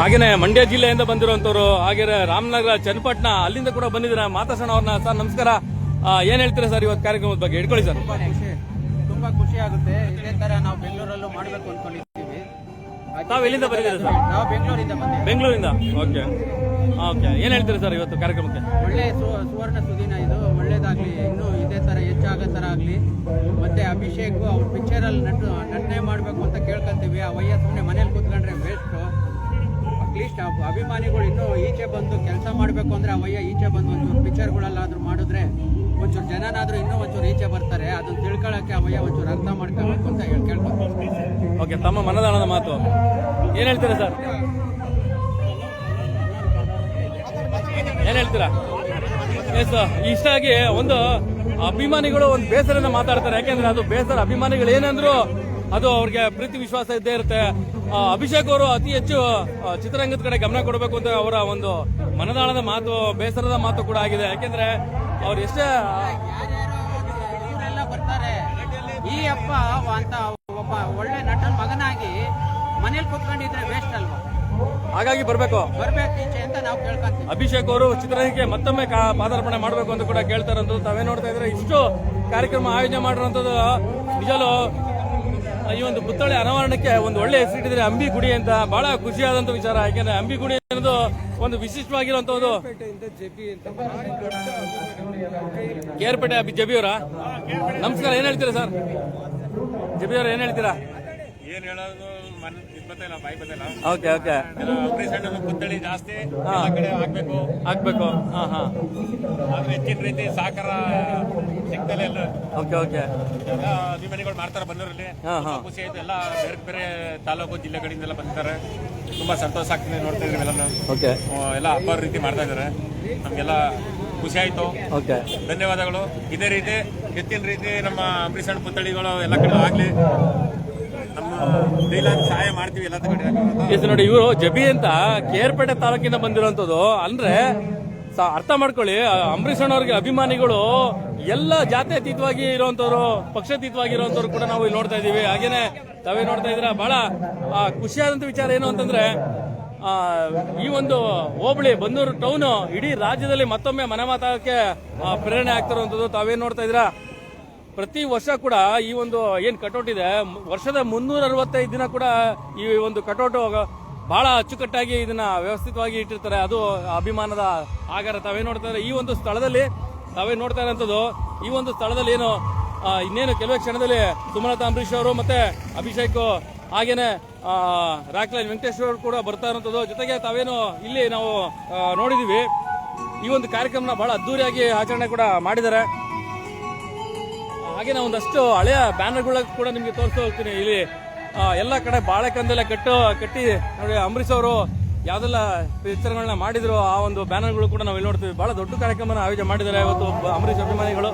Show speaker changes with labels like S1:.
S1: ಹಾಗೇನೆ ಮಂಡ್ಯ ಜಿಲ್ಲೆಯಿಂದ ಬಂದಿರುವಂತವ್ರು ಹಾಗೆ ರಾಮನಗರ ಚನ್ನಪಟ್ಟಣ ಅಲ್ಲಿಂದ ಕೂಡ ಬಂದಿದ್ದೀರಾ? ಮಾತಾಡ್ಸೋಣ ಅವ್ರನ್ನ. ಸರ್ ನಮಸ್ಕಾರ. ಏನ್ ಹೇಳ್ತೀರಾ ಸರ್ ಇವತ್ತು ಕಾರ್ಯಕ್ರಮದ ಬಗ್ಗೆ? ಹಿಡ್ಕೊಳ್ಳಿ ಸರ್.
S2: ತುಂಬಾ ಖುಷಿ. ತುಂಬಾ ಖುಷಿ ಆಗುತ್ತೆ. ಇದೇ ತರ ನಾವು ಬೆಂಗಳೂರಲ್ಲೂ ಮಾಡಬೇಕು ಅನ್ಕೊಂಡಿದ್ದೀವಿ.
S1: ತಾವು ಎಲ್ಲಿಂದ ಬಂದಿದ್ದೀರಾ ಸರ್?
S2: ನಾವು ಬೆಂಗಳೂರಿಂದ ಬಂದಿದ್ದೀವಿ.
S1: ಬೆಂಗಳೂರಿಂದ? ಓಕೆ. ಓಕೆ. ಏನ್ ಹೇಳ್ತೀರಾ ಸರ್ ಇವತ್ತು ಕಾರ್ಯಕ್ರಮಕ್ಕೆ?
S2: ಒಳ್ಳೆ ಸುವರ್ಣ ಸುದಿನ ಇದು. ಒಳ್ಳೇದಾಗ್ಲಿ. ಇನ್ನು ಇದೇ ತರ ಹೆಚ್ಚಾಗೋ ತರ ಆಗ್ಲಿ. ಮತ್ತೆ ಅಭಿಷೇಕ್ ಅವ್ರ ಪಿಕ್ಚರ್ ಅಲ್ಲಿ ನಟ ನಟನೆ ಮಾಡ್ಬೇಕು ಅಂತ ಕೇಳ್ಕೊಂತೀವಿ. ಆ ವಯ್ಯ ಸುಮ್ಮನೆ ಮನೇಲಿ ಕೂತ್ಕೊಂಡ್ರೆ ವೇಸ್ಟ್ ಅಟ್ಲೀಸ್ಟ್ ಅಭಿಮಾನಿಗಳು ಇನ್ನೂ ಈಚೆ ಬಂದು ಕೆಲಸ ಮಾಡಬೇಕು ಅಂದರೆ ಅವಯ್ಯ ಈಚೆ ಬಂದು ಒಂಚೂರು ಪಿಕ್ಚರ್ಗಳಲ್ಲಾದರೂ ಮಾಡಿದ್ರೆ ಒಂಚೂರು ಜನನಾದರೂ ಇನ್ನೂ ಒಂಚೂರು ಈಚೆ ಬರ್ತಾರೆ. ಅದನ್ನ ತಿಳ್ಕೊಳ್ಳೋಕ್ಕೆ ಅವಯ್ಯ ವಯ್ಯ ಒಂಚೂರು ಅರ್ಥ ಮಾಡ್ಕೋಬೇಕು ಅಂತ ಹೇಳಿ ಕೇಳ್ಕೊತೀವಿ
S1: ಓಕೆ, ತಮ್ಮ ಮನದಾಳದ ಮಾತು. ಏನು ಹೇಳ್ತೀರಾ ಸರ್? ಏನು ಹೇಳ್ತೀರಾ? ಎಸ್ ಇಷ್ಟ ಆಗಿ ಒಂದು ಅಭಿಮಾನಿಗಳು ಒಂದು ಬೇಸರನ ಮಾತಾಡ್ತಾರೆ. ಯಾಕೆಂದ್ರೆ ಅದು ಬೇಸರ ಅಭಿಮಾನಿಗಳು ಏನಂದ್ರು ಅದು ಅವ್ರಿಗೆ ಪ್ರೀತಿ ವಿಶ್ವಾಸ ಇದ್ದೇ ಇರುತ್ತೆ. ಅಭಿಷೇಕ್ ಅವರು ಅತಿ ಹೆಚ್ಚು ಚಿತ್ರರಂಗದ ಕಡೆ ಗಮನ ಕೊಡಬೇಕು ಅಂತ ಅವರ ಒಂದು ಮನದಾಳದ ಮಾತು ಬೇಸರದ ಮಾತು ಕೂಡ ಆಗಿದೆ. ಯಾಕೆಂದ್ರೆ ಅವ್ರು ಎಷ್ಟೇ
S2: ಈ ಅಪ್ಪ ಅಂತ ಒಬ್ಬ ಒಳ್ಳೆ ನಟನ ಮಗನಾಗಿ ಮನೇಲಿ ಕುತ್ಕೊಂಡಿದ್ರೆ ವೇಸ್ಟ್ ಅಲ್ವಾ?
S1: ಹಾಗಾಗಿ ಬರಬೇಕು.
S2: ಬರ್ಬೇಕು ಅಂತ ನಾವು ಕೇಳ್ಕೊಂತೀವಿ.
S1: ಅಭಿಷೇಕ್ ಅವರು ಚಿತ್ರರಂಗಕ್ಕೆ ಮತ್ತೊಮ್ಮೆ ಪಾದಾರ್ಪಣೆ ಮಾಡಬೇಕು ಅಂತ ಕೂಡ ಕೇಳ್ತಾರಂತ ತಾವೇ ನೋಡ್ತಾ ಇದ್ರೆ ಇಷ್ಟು ಕಾರ್ಯಕ್ರಮ ಆಯೋಜನೆ ಮಾಡಿರುವಂತದ್ದು ನಿಜಲು ಈ ಒಂದು ಪುತ್ಥಳಿ ಅನಾವರಣಕ್ಕೆ ಒಂದು ಒಳ್ಳೆ ಹೆಸರಿಟ್ಟಿದ್ರೆ ಅಂಬಿ ಗುಡಿ ಅಂತ ಬಹಳ ಖುಷಿಯಾದಂತ ವಿಚಾರ. ಯಾಕೆಂದ್ರೆ ಅಂಬಿ ಗುಡಿ ಅನ್ನೋದು ಒಂದು ವಿಶಿಷ್ಟವಾಗಿರುವಂತ ಒಂದು ಕೇರ್ಪೇಟೆ ಜಬಿಯವರ. ನಮಸ್ಕಾರ, ಏನ್ ಹೇಳ್ತೀರಾ ಸರ್? ಜಬಿ ಅವ್ರ ಏನ್ ಹೇಳ್ತೀರಾ?
S3: ಏನ್ ಹೇಳೋದು ಮನ್ ಇದ್ ಬರ್ತಾಯಿಲ್ಲ ಬಾಯಿ ಬರ್ತಾಯಿಲ್ಲ
S1: ಓಕೆ ಓಕೆ.
S3: ಅಣ್ಣನ ಪುತ್ಥಳಿ ಜಾಸ್ತಿ ಎಲ್ಲ ಕಡೆ ಆಗ್ಬೇಕು
S1: ಆಗ್ಬೇಕು ಹಾ ಹಾ.
S3: ಆದ್ರೆ ಹೆಚ್ಚಿನ ರೀತಿ ಸಹಕಾರ ಸಿಗ್ತಲೇ ಇಲ್ಲ
S1: ಓಕೆ ಓಕೆ.
S3: ಎಲ್ಲ ಅಭಿಮಾನಿಗಳು ಮಾಡ್ತಾರೆ ಬಂದವರಲ್ಲಿ
S1: ಹಾ, ಹಾ.
S3: ತುಂಬಾ ಖುಷಿ ಆಯ್ತು. ಎಲ್ಲ ಬೇರೆ ಬೇರೆ ತಾಲೂಕು ಜಿಲ್ಲೆಗಳಿಂದೆಲ್ಲ ಬಂದಿದ್ದಾರೆ. ತುಂಬಾ ಸಂತೋಷ ಆಗ್ತದೆ ನೋಡ್ತಾ ಇದ್ರಿ ಎಲ್ಲ
S1: ಓಕೆ.
S3: ಎಲ್ಲ ಹಬ್ಬ ರೀತಿ ಮಾಡ್ತಾ ಇದ್ದಾರೆ. ನಮ್ಗೆಲ್ಲ ಖುಷಿ ಆಯ್ತು.
S1: ಓಕೆ.
S3: ಧನ್ಯವಾದಗಳು. ಇದೇ ರೀತಿ ಹೆಚ್ಚಿನ ರೀತಿ ನಮ್ಮ ಅಂಬರೀಷ್ ಅಣ್ಣ ಪುತ್ಥಳಿಗಳು ಎಲ್ಲ ಕಡೆ ಆಗ್ಲಿ. ಸಹಾಯ ಮಾಡ್ತೀವಿ ಎಲ್ಲ
S1: ಎಸ್ ನೋಡಿ ಇವರು ಜಬಿ ಅಂತ ಕೇರ್ಪೇಟೆ ತಾಲೂಕಿಂದ ಬಂದಿರುವಂತದ್ದು ಅಂದ್ರೆ ಅರ್ಥ ಮಾಡ್ಕೊಳ್ಳಿ ಅಂಬರೀಶ್ ಅಣ್ಣವ್ರಿಗೆ ಅಭಿಮಾನಿಗಳು ಎಲ್ಲ ಜಾತ್ಯತೀತವಾಗಿ ಇರುವಂತವ್ರು ಪಕ್ಷಾತೀತವಾಗಿ ಇರುವಂತವ್ರು ಕೂಡ ನಾವು ಇಲ್ಲಿ ನೋಡ್ತಾ ಇದೀವಿ ಹಾಗೇನೆ ತಾವೇ ನೋಡ್ತಾ ಇದ್ರ ಬಹಳ ಖುಷಿಯಾದಂತ ವಿಚಾರ ಏನು ಅಂತಂದ್ರೆ ಈ ಒಂದು ಹೋಬಳಿ ಬಂದೂರು ಟೌನ್ ಇಡೀ ರಾಜ್ಯದಲ್ಲಿ ಮತ್ತೊಮ್ಮೆ ಮನೆ ಮಾತಾಡಕ್ಕೆ ಪ್ರೇರಣೆ ಆಗ್ತಿರುವಂತದ್ದು ತಾವೇನ್ ನೋಡ್ತಾ ಇದ್ದೀರಾ? ಪ್ರತಿ ವರ್ಷ ಕೂಡ ಈ ಒಂದು, ಏನು ಕಟೌಟ್ ಇದೆ ವರ್ಷದ ಮುನ್ನೂರ ಅರವತ್ತೈದು ದಿನ ಕೂಡ ಈ ಒಂದು ಕಟೌಟ್ ಬಹಳ ಅಚ್ಚುಕಟ್ಟಾಗಿ ಇದನ್ನ ವ್ಯವಸ್ಥಿತವಾಗಿ ಇಟ್ಟಿರ್ತಾರೆ. ಅದು ಅಭಿಮಾನದ ಆಗಾರ ತಾವೇ ನೋಡ್ತಾ ಇದ್ದಾರೆ ಈ ಒಂದು ಸ್ಥಳದಲ್ಲಿ, ತಾವೇ ನೋಡ್ತಾ ಇರೋಂಥದ್ದು, ಈ ಒಂದು ಸ್ಥಳದಲ್ಲಿ ಏನು ಇನ್ನೇನು ಕೆಲವೇ ಕ್ಷಣದಲ್ಲಿ ಸುಮಲತಾ ಅಂಬರೀಶ್ ಅವರು ಮತ್ತೆ ಅಭಿಷೇಕ್ ಹಾಗೇನೆ ರಾಕ್ಲೈನ್ ವೆಂಕಟೇಶ್ವರ ಅವರು ಕೂಡ ಬರ್ತಾ ಇರೋಂಥದ್ದು. ಜೊತೆಗೆ ತಾವೇನು ಇಲ್ಲಿ ನಾವು ನೋಡಿದೀವಿ. ಈ ಒಂದು ಕಾರ್ಯಕ್ರಮನ ಬಹಳ ಅದ್ದೂರಿಯಾಗಿ ಆಚರಣೆ ಕೂಡ ಮಾಡಿದ್ದಾರೆ. ಹಾಗೆ ನಾವು ಒಂದಷ್ಟು ಹಳೆಯ ಬ್ಯಾನರ್ಗಳ ಕೂಡ ನಿಮಗೆ ತೋರಿಸ್ತಾ ಹೋಗ್ತೀನಿ. ಇಲ್ಲಿ ಎಲ್ಲ ಕಡೆ ಬಾಳೆಕಂದೆಲ್ಲ ಕಟ್ಟು, ಕಟ್ಟಿ, ನೋಡಿ ಅಂಬರೀಷ್ ಅವರು ಯಾವ್ದೆಲ್ಲ ಪಿಕ್ಚರ್ಗಳನ್ನ ಮಾಡಿದ್ರು, ಆ ಒಂದು ಬ್ಯಾನರ್ಗಳು ಕೂಡ ನಾವು ಇಲ್ಲಿ ನೋಡ್ತೀವಿ. ಬಹಳ ದೊಡ್ಡ ಕಾರ್ಯಕ್ರಮನ ಆಯೋಜನೆ ಮಾಡಿದ್ದಾರೆ. ಇವತ್ತು ಅಂಬರೀಷ್ ಅಭಿಮಾನಿಗಳು.